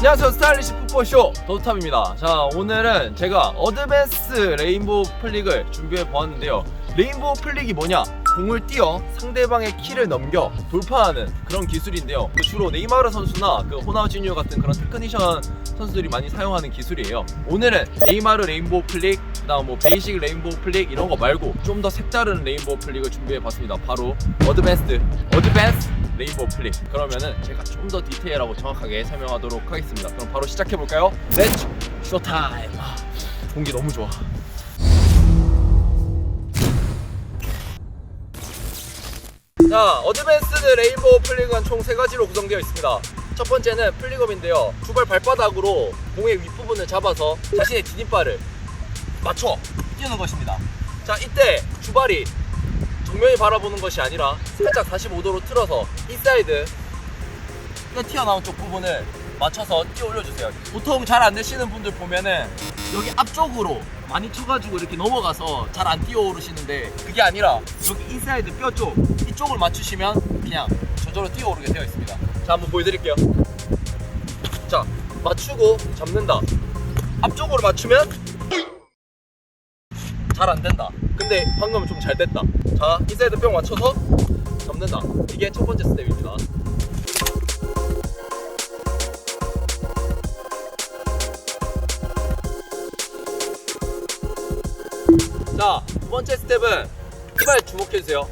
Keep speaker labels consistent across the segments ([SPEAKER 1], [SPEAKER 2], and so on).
[SPEAKER 1] 안녕하세요 스타일리시 풋볼쇼 도토탑입니다. 자 오늘은 제가 어드밴스 레인보우 플릭을 준비해 보았는데요. 레인보우 플릭이 뭐냐? 공을 띄어 상대방의 키를 넘겨 돌파하는 그런 기술인데요. 그 주로 네이마르 선수나 그 호나우지뉴 같은 그런 테크니션 선수들이 많이 사용하는 기술이에요. 오늘은 네이마르 레인보우 플릭 그다음 뭐 베이직 레인보우 플릭 이런 거 말고 좀 더 색다른 레인보우 플릭을 준비해 봤습니다. 바로 어드밴스 어드밴스 레인보우 플릭 그러면은 제가 좀 더 디테일하고 정확하게 설명하도록 하겠습니다. 그럼 바로 시작해 볼까요? 렛츠 쇼타임 아, 공기 너무 좋아. 자 어드밴스드 레인보우 플릭은 총 세 가지로 구성되어 있습니다. 첫 번째는 플릭업인데요. 주발 발바닥으로 공의 윗부분을 잡아서 자신의 디딤발을 맞춰 뛰는 것입니다. 자 이때 주발이 정면이 바라보는 것이 아니라 살짝 45도로 틀어서 인사이드 뼈 튀어나온 쪽 부분을 맞춰서 뛰어 올려주세요. 보통 잘 안 되시는 분들 보면은 여기 앞쪽으로 많이 쳐가지고 이렇게 넘어가서 잘 안 뛰어 오르시는데 그게 아니라 여기 인사이드 뼈 쪽 이쪽을 맞추시면 그냥 저절로 뛰어 오르게 되어 있습니다. 자 한번 보여드릴게요. 자 맞추고 잡는다. 앞쪽으로 맞추면 잘 안 된다. 근데 방금은 좀 잘 됐다. 자, 인사이드 뿅 맞춰서 접는다. 이게 첫 번째 스텝입니다. 자, 두 번째 스텝은 이발 주목해주세요.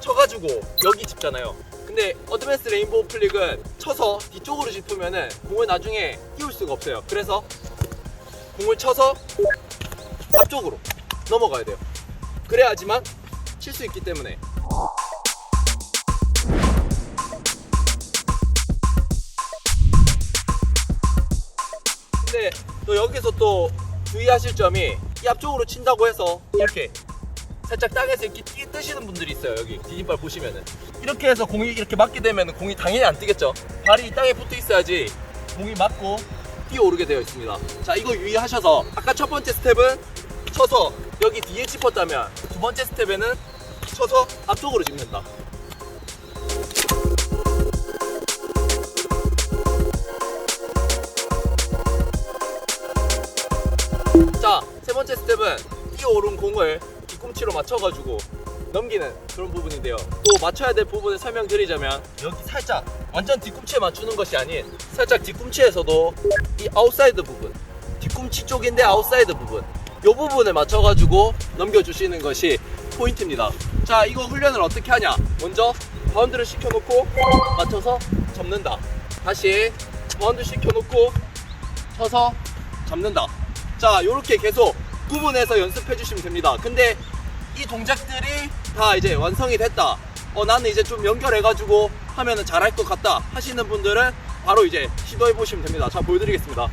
[SPEAKER 1] 쳐가지고 여기 짚잖아요. 근데 어드밴스 레인보우 플릭은 쳐서 뒤쪽으로 짚으면은 공을 나중에 띄울 수가 없어요. 그래서 공을 쳐서 앞쪽으로 넘어가야 돼요. 그래야지만 칠 수 있기 때문에. 근데 또 여기서 또 주의하실 점이 이 앞쪽으로 친다고 해서 이렇게 살짝 땅에서 이렇게 뛰, 뜨시는 분들이 있어요 여기 디딤발 보시면은 이렇게 해서 공이 이렇게 맞게 되면 공이 당연히 안 뜨겠죠 발이 이 땅에 붙어 있어야지 공이 맞고 뛰어오르게 되어 있습니다 자 이거 유의하셔서 아까 첫 번째 스텝은 쳐서 여기 뒤에 짚었다면 두 번째 스텝에는 쳐서 앞쪽으로 짚는다 자, 세 번째 스텝은 뛰어오른 공을 뒤꿈치로 맞춰가지고 넘기는 그런 부분인데요. 또 맞춰야 될 부분을 설명드리자면 여기 살짝 완전 뒤꿈치에 맞추는 것이 아닌 살짝 뒤꿈치에서도 이 아웃사이드 부분 뒤꿈치 쪽인데 아웃사이드 부분 이 부분을 맞춰가지고 넘겨주시는 것이 포인트입니다. 자, 이거 훈련을 어떻게 하냐? 먼저 바운드를 시켜놓고 맞춰서 접는다. 다시 바운드 시켜놓고 쳐서 잡는다. 자, 요렇게 계속 구분해서 연습해 주시면 됩니다. 근데 이 동작들이 다 이제 완성이 됐다. 어, 나는 이제 좀 연결해가지고 하면은 잘할 것 같다 하시는 분들은 바로 이제 시도해 보시면 됩니다. 자, 보여드리겠습니다.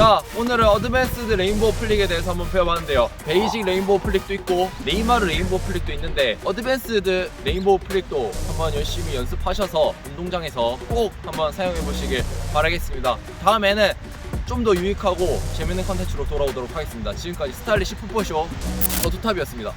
[SPEAKER 1] 자 오늘은 어드밴스드 레인보우 플릭에 대해서 한번 배워봤는데요. 베이직 레인보우 플릭도 있고 네이마르 레인보우 플릭도 있는데 어드밴스드 레인보우 플릭도 한번 열심히 연습하셔서 운동장에서 꼭 한번 사용해 보시길 바라겠습니다. 다음에는 좀 더 유익하고 재밌는 컨텐츠로 돌아오도록 하겠습니다. 지금까지 스타일리시 풋볼쇼 더투탑이었습니다